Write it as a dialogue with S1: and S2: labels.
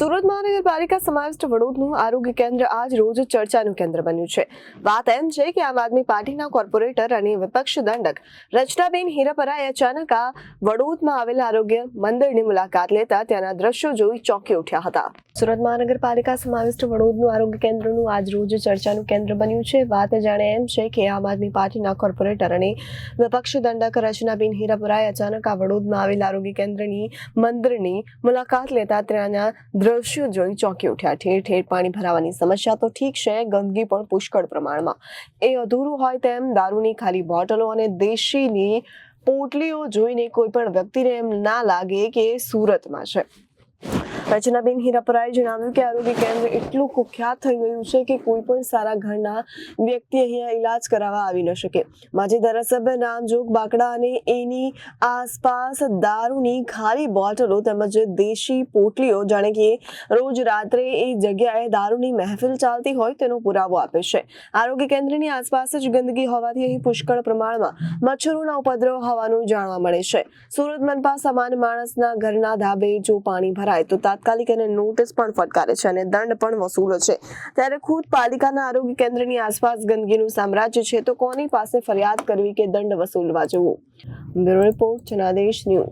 S1: સુરત મહાનગરપાલિકા સમાવિષ્ટ વડોદનું આરોગ્ય કેન્દ્ર આજ રોજ ચર્ચાનું કેન્દ્ર બન્યું છે. વાત એમ છે કે આમ આદમી પાર્ટીના કોર્પોરેટર અને વિપક્ષ દંડક રચનાબેન હીરાપરાએ અચાનક આ વડોદમાં આવેલા આરોગ્ય મંદિરની મુલાકાત લેતા ત્યાંના દ્રશ્યો જોઈ ચોંકી ઉઠ્યા હતા. સુરત મહાનગરપાલિકા સમાવિષ્ટ વડોદનું આરોગ્ય કેન્દ્રનું આજ રોજ ચર્ચાનું કેન્દ્ર બન્યું છે. વાત જાણે એમ છે કે આમ આદમી પાર્ટીના કોર્પોરેટર અને વિપક્ષ દંડક રચનાબેન હીરાપુરાએ અચાનક આ વડોદમાં આવેલા આરોગ્ય કેન્દ્રની મંદિરની મુલાકાત લેતા ત્યાંના દ્રશ્યો જોઈ ચોંકી ઉઠ્યા. ઠેર ઠેર પાણી ભરાવાની સમસ્યા તો ઠીક છે, ગંદકી પણ પુષ્કળ પ્રમાણમાં. એ અધૂરું હોય તેમ દારૂની ખાલી બોટલો અને દેશીની પોટલીઓ જોઈને કોઈ પણ વ્યક્તિને એમ ના લાગે કે સુરતમાં છે. રચનાબેન હીરાપરાએ જણાવ્યું કે આરોગ્ય કેન્દ્ર એટલું કુખ્યાત થઈ ગયું છે કે કોઈ પણ સારા ઘરના વ્યક્તિ અહીંયા ઈલાજ કરાવવા આવી ન શકે. માજી ધારાસભ્ય નામજોગ બાકડા અને એની આસપાસ દારૂની ખાલી બોટલો તેમજ દેશી પોટલીઓ, જાણે કે રોજ રાત્રે એ જગ્યાએ દારૂની મહેફિલ ચાલતી હોય તેનો પુરાવો આપે છે. આરોગ્ય કેન્દ્રની આસપાસ જ ગંદકી હોવાથી અહીં પુષ્કળ પ્રમાણમાં મચ્છરોના ઉપદ્રવ હોવાનું જાણવા મળે છે. સુરત મનપા સમાન માણસના ઘરના ધાબે જો પાણી ભરાય તો તાત્કાલિક એને નોટિસ પણ ફટકારે છે અને દંડ પણ વસૂલે છે. ત્યારે ખુદ પાલિકાના આરોગ્ય કેન્દ્રની આસપાસ ગંદકીનું સામ્રાજ્ય છે તો કોની પાસે ફરિયાદ કરવી કે દંડ વસૂલવા જવું? Bureau report, Janadesh news.